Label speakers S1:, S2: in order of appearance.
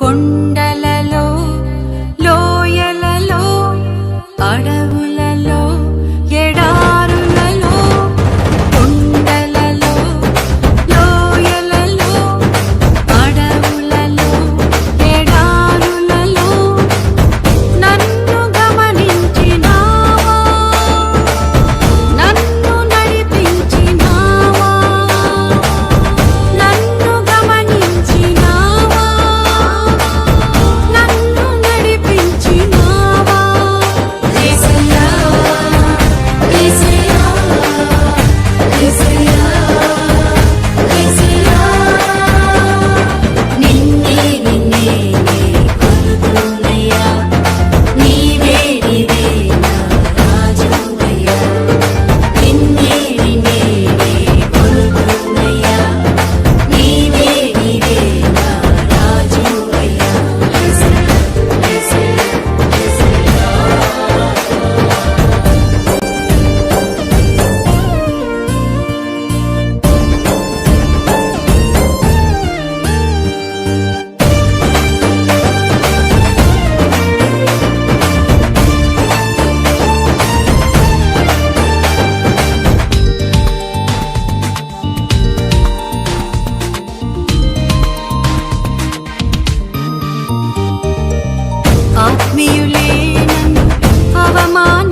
S1: కొండలలో లోయలలో అడవి കവിയുലേനം അവമാന